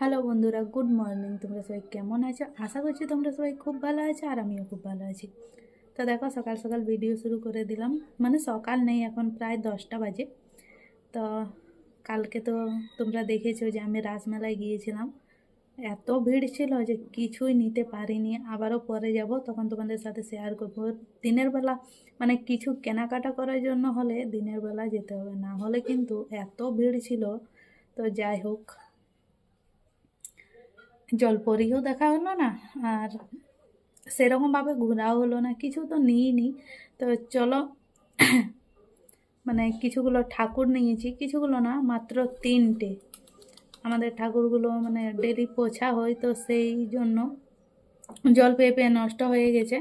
Hello বন্ধুরা, good morning. তোমরা সবাই কেমন আছো? আশা করছি তোমরা সবাই খুব ভালো আছো আর আমিও খুব ভালো আছি। তো দেখো, সকাল সকাল ভিডিও শুরু করে দিলাম। মানে সকাল নেই, এখন প্রায় দশটা বাজে। তো কালকে তো তোমরা দেখেছ যে আমি রাসমেলায় গিয়েছিলাম। এত ভিড় ছিল যে কিছুই নিতে পারিনি। আবারও পরে যাব, তখন তোমাদের সাথে শেয়ার করব। দিনের বেলা মানে কিছু কেনাকাটা করার জন্য হলে দিনের বেলা যেতে হবে। না হলে কিন্তু এত ভিড় ছিল। তো যাই হোক জলপরিও দেখা হলো না, আর সেরকমভাবে ঘোরাও হলো না, কিছু তো নিইনি। তো চলো মানে কিছুগুলো ঠাকুর নিয়েছি, কিছুগুলো না, মাত্র তিনটে। আমাদের ঠাকুরগুলো মানে ডেলি পোছা হয় তো সেই জন্য জল পেয়ে পেয়ে নষ্ট হয়ে গেছে।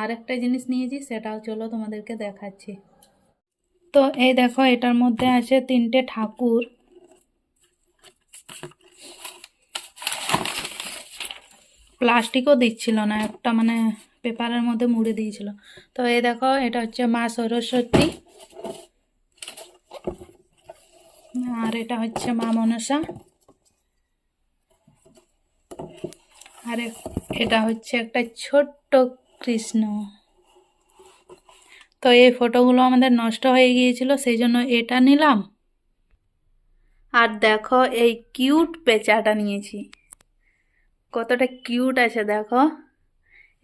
আর একটা জিনিস নিয়েছি, সেটাও চলো তোমাদেরকে দেখাচ্ছি। তো এই দেখো, এটার মধ্যে আছে তিনটে ঠাকুর। প্লাস্টিকও দিচ্ছিল না, একটা মানে পেপারের মধ্যে মুড়ে দিয়েছিল। তো এই দেখো, এটা হচ্ছে মা সরস্বতী। আর এটা হচ্ছে মা মনসা। আর এটা হচ্ছে একটা ছোট্ট কৃষ্ণ। তো এই ফটোগুলো আমাদের নষ্ট হয়ে গিয়েছিল, সেই জন্য এটা নিলাম। আর দেখো, এই কিউট পেঁচাটা নিয়েছি। কতটা কিউট আছে দেখো।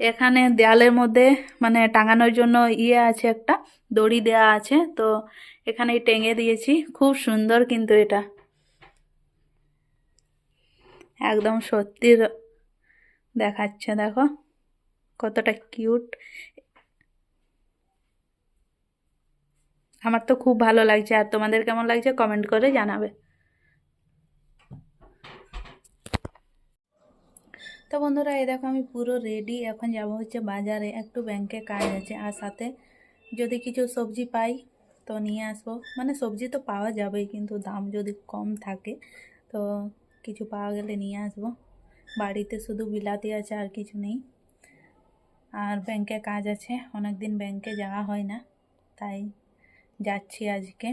এখানে দেয়ালের মধ্যে মানে টাঙানোর জন্য ইয়ে আছে একটা, দড়ি দেওয়া আছে, তো এখানে টেঙে দিয়েছি। খুব সুন্দর কিন্তু এটা। একদম সত্যির দেখাচ্ছে দেখো, কতটা কিউট। আমার তো খুব ভালো লাগছে। আর তোমাদের কেমন লাগছে কমেন্ট করে জানাবে। তো বন্ধুরা, এই দেখো আমি পুরো রেডি এখন যাব হচ্ছে বাজারে। একটু ব্যাংকে কাজ আছে। আর সাথে যদি কিছু সবজি পাই তো নিয়ে আসব। মানে সবজি তো পাওয়া যাবেই, কিন্তু দাম যদি কম থাকে তো কিছু পাওয়া গেলে নিয়ে আসব। বাড়িতে শুধু বিলাতি আছে, আর কিছু নেই। আর ব্যাংকে কাজ আছে। অনেক দিন ব্যাংকে যাওয়া হয় না, তাই যাচ্ছি আজকে।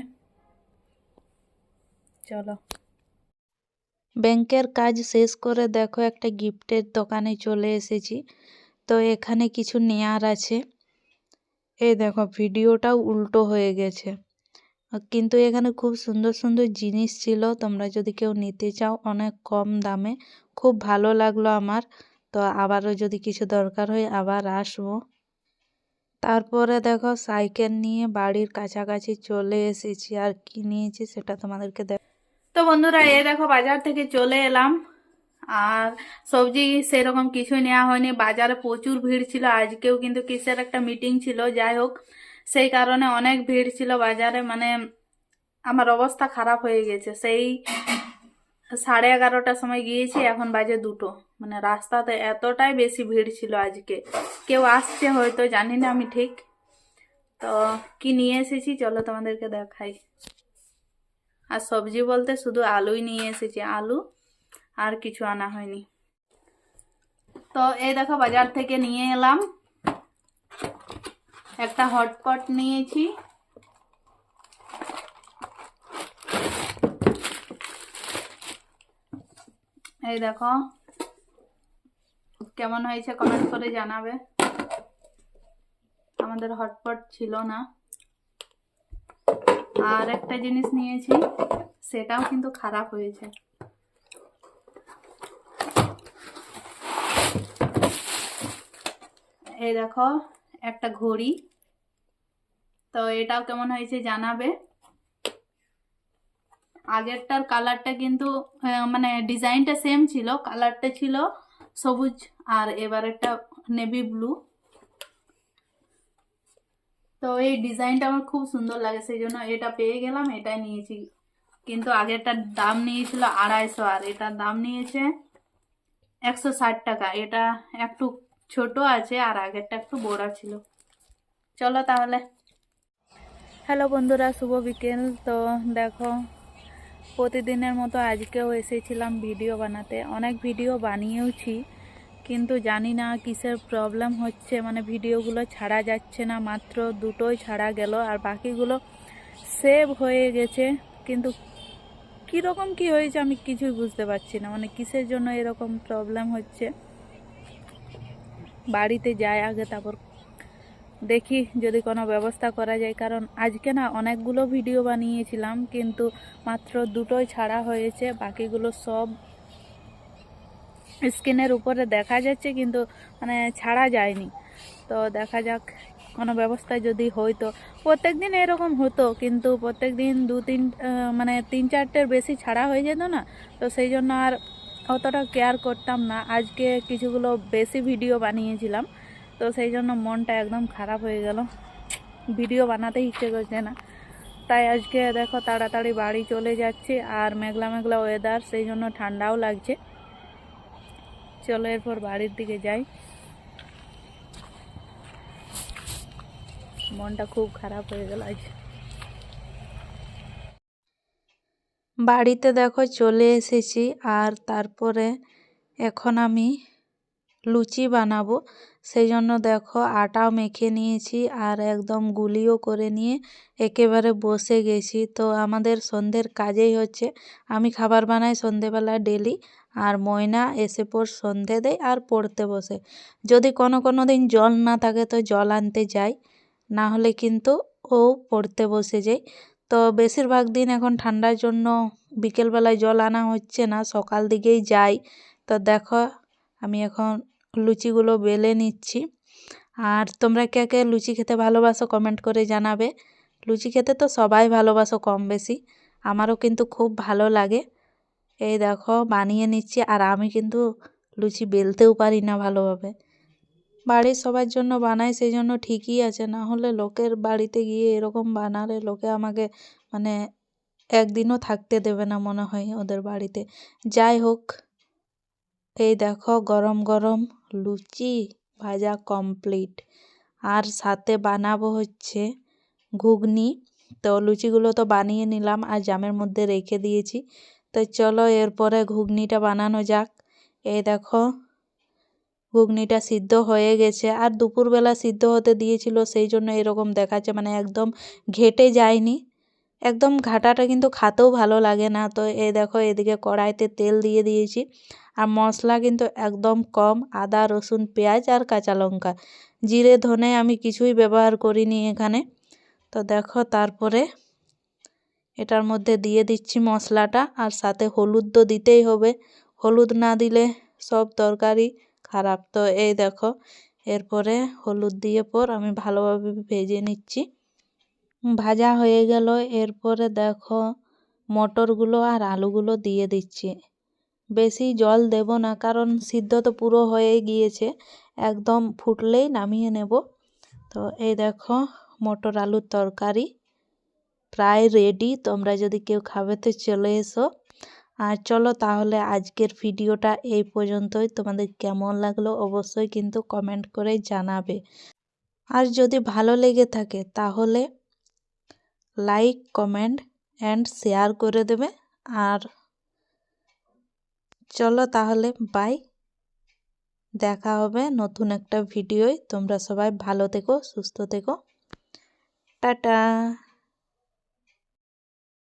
চলো। ব্যাংকের কাজ শেষ করে দেখো একটা গিফটের দোকানে চলে এসেছি। তো এখানে কিছু নেয়ার আছে। এই দেখো, ভিডিওটাও উল্টো হয়ে গেছে। কিন্তু এখানে খুব সুন্দর সুন্দর জিনিস ছিল, তোমরা যদি কেউ নিতে চাও অনেক কম দামে। খুব ভালো লাগল আমার। তো আবারও যদি কিছু দরকার হয় আবার আসব। তারপরে দেখো, সাইকেল নিয়ে বাড়ির কাছাকাছি চলে এসেছি। আর কি নিয়েছি সেটা তোমাদেরকে দেখ তো বন্ধুরা, এ দেখো বাজার থেকে চলে এলাম। আর সবজি সেরকম কিছুই নেওয়া হয়নি। বাজারে প্রচুর ভিড় ছিল। আজকেও কিন্তু কিসের একটা মিটিং ছিল, যাই হোক। সেই কারণে অনেক ভিড় ছিল বাজারে। মানে আমার অবস্থা খারাপ হয়ে গেছে। সেই সাড়ে এগারোটার সময় গিয়েছি, এখন বাজে দুটো। মানে রাস্তাতে এতটাই বেশি ভিড় ছিল আজকে। কেউ আসছে হয়তো, জানি না আমি ঠিক। তো কি নিয়ে এসেছি, চলো তোমাদেরকে দেখাই। আর সবজি বলতে শুধু আলুই নিয়ে এসেছি, আলু আর কিছু আনা হয়নি। তো এই দেখো বাজার থেকে নিয়ে এলাম। একটা হটপট নিয়েছি। এই দেখো, কেমন হয়েছে কমেন্ট করে জানাবে। আমাদের হটপট ছিল না। আর একটা জিনিস নিয়েছি, সেটাও কিন্তু খারাপ হয়েছে। এই দেখো, একটা ঘড়ি। তো এটাও কেমন হয়েছে জানাবে? আগেরটার কালারটা কিন্তু মানে ডিজাইনটা সেম ছিল, কালারটা ছিল সবুজ আর এবারেরটা নেভি ব্লু তো এই ডিজাইনটা আমার খুব সুন্দর লাগে, সেই জন্য এটা পেয়ে গেলাম, এটাই নিয়েছি। কিন্তু আগেরটার দাম নিয়েছিল আড়াইশো, আর এটার দাম নিয়েছে একশো ষাট টাকা। এটা একটু ছোট আছে, আর আগেরটা একটু বড় ছিল। চলো তাহলে। হ্যালো বন্ধুরা, শুভ বিকেল। তো দেখো, প্রতিদিনের মতো আজকেও এসেছিলাম ভিডিও বানাতে। অনেক ভিডিও বানিয়েওছি। কিন্তু জানি না কিসের প্রবলেম হচ্ছে। মানে ভিডিওগুলো ছাড়া যাচ্ছে না, মাত্র দুটোই ছাড়া গেল আর বাকিগুলো সেভ হয়ে গেছে। কিন্তু কীরকম কি হয়েছে আমি কিছুই বুঝতে পারছি না। মানে কিসের জন্য এরকম প্রবলেম হচ্ছে? বাড়িতে যাই আগে, তারপর দেখি যদি কোনো ব্যবস্থা করা যায়। কারণ আজকে না অনেকগুলো ভিডিও বানিয়েছিলাম, কিন্তু মাত্র দুটোই ছাড়া হয়েছে। বাকিগুলো সব স্ক্রিনের উপরে দেখা যাচ্ছে কিন্তু মানে ছাড়া যায়নি। তো দেখা যাক, কোনো ব্যবস্থা যদি হইতো প্রত্যেক দিন এরকম হতো, কিন্তু প্রত্যেক দিন দু তিন মানে তিন চারটের বেশি ছাড়া হয়ে যেত না। তো সেই জন্য আর অতটা কেয়ার করতাম না। আজকে কিছুগুলো বেশি ভিডিও বানিয়েছিলাম। তো সেই জন্য মনটা একদম খারাপ হয়ে গেল। ভিডিও বানাতে ইচ্ছে করছে না। তাই আজকে দেখো, তাড়াতাড়ি বাড়ি চলে যাচ্ছি। আর মেঘলা মেঘলা ওয়েদার সেই জন্য ঠান্ডাও লাগছে। চলো এরপর বাড়ির দিকে যাই। মনটা খুব খারাপ হয়ে গেল আজ। বাড়িতে দেখো চলে এসেছি, আর তারপরে এখন আমি লুচি বানাবো। সেই জন্য দেখো আটাও মেখে নিয়েছি আর একদম গুলিও করে নিয়ে একেবারে বসে গেছি। তো আমাদের সন্ধ্যের কাজেই হচ্ছে, আমি খাবার বানাই সন্ধেবেলা ডেলি আর ময়না এসে পর সন্ধে দেয় আর পড়তে বসে। যদি কোনো কোনো দিন জল না থাকে তো জল আনতে যাই, না হলে কিন্তু ও পড়তে বসে যায়। তো বেশিরভাগ দিন এখন ঠান্ডার জন্য বিকেলবেলায় জল আনা হচ্ছে না, সকাল দিকেই যাই। তো দেখো আমি এখন লুচিগুলো বেলে নিচ্ছি। আর তোমরা কে কে লুচি খেতে ভালোবাসো কমেন্ট করে জানাবে। লুচি খেতে তো সবাই ভালোবাসো কম বেশি। আমারও কিন্তু খুব ভালো লাগে। এই দেখো, বানিয়ে নিচ্ছি আর আমি কিন্তু লুচি বেলতেও পারি না ভালোভাবে। বাড়ির সবার জন্য বানাই সেই জন্য ঠিকই আছে। না হলে লোকের বাড়িতে গিয়ে এরকম বানালে লোকে আমাকে মানে একদিনও থাকতে দেবে না মনে হয় ওদের বাড়িতে। যাই হোক। এই দেখো গরম গরম লুচি ভাজা কমপ্লিট আর সাথে বানাবো হচ্ছে ঘুগনি। তো লুচিগুলো তো বানিয়ে নিলাম আর জামের মধ্যে রেখে দিয়েছি। তো চলো এরপরে ঘুগনিটা বানানো যাক। এই দেখো ঘুগনিটা সিদ্ধ হয়ে গেছে। আর দুপুরবেলা সিদ্ধ হতে দিয়েছিল, সেই জন্য এরকম দেখাচ্ছে মানে একদম ঘেটে যায়নি। একদম ঘাটাটা কিন্তু খাতেও ভালো লাগে না। তো এই দেখো, এদিকে কড়াইতে তেল দিয়ে দিয়েছি। আর মশলা কিন্তু একদম কম, আদা, রসুন, পেঁয়াজ আর কাঁচা লঙ্কা। জিরে, ধনে আমি কিছুই ব্যবহার করিনি এখানে। তো দেখো, তারপরে এটার মধ্যে দিয়ে দিচ্ছি মশলাটা। আর সাথে হলুদ তো দিতেই হবে। হলুদ না দিলে সব তরকারি খারাপ। তো এই দেখো, এরপরে হলুদ দিয়ে পর আমি ভালোভাবে ভেজে নিচ্ছি। ভাজা হয়ে গেল। এরপরে দেখো মটরগুলো আর আলুগুলো দিয়ে দিচ্ছি। বেশি জল দেব না, কারণ সিদ্ধ তো পুরো হয়ে গিয়েছে। একদম ফুটলেই নামিয়ে নেব। তো এই দেখো মটর আলুর তরকারি প্রায় রেডি তোমরা যদি কেউ খাবে তো চলে এসো। আর চলো তাহলে আজকের ভিডিওটা এই পর্যন্তই। তোমাদের কেমন লাগল অবশ্যই কিন্তু কমেন্ট করে জানাবে। আর যদি ভালো লেগে থাকে তাহলে লাইক কমেন্ট অ্যান্ড শেয়ার করে দেবে। আর চলো তাহলে বাই দেখা হবে নতুন একটা ভিডিওয় তোমরা সবাই ভালো থেকো, সুস্থ থেকো। টাটা।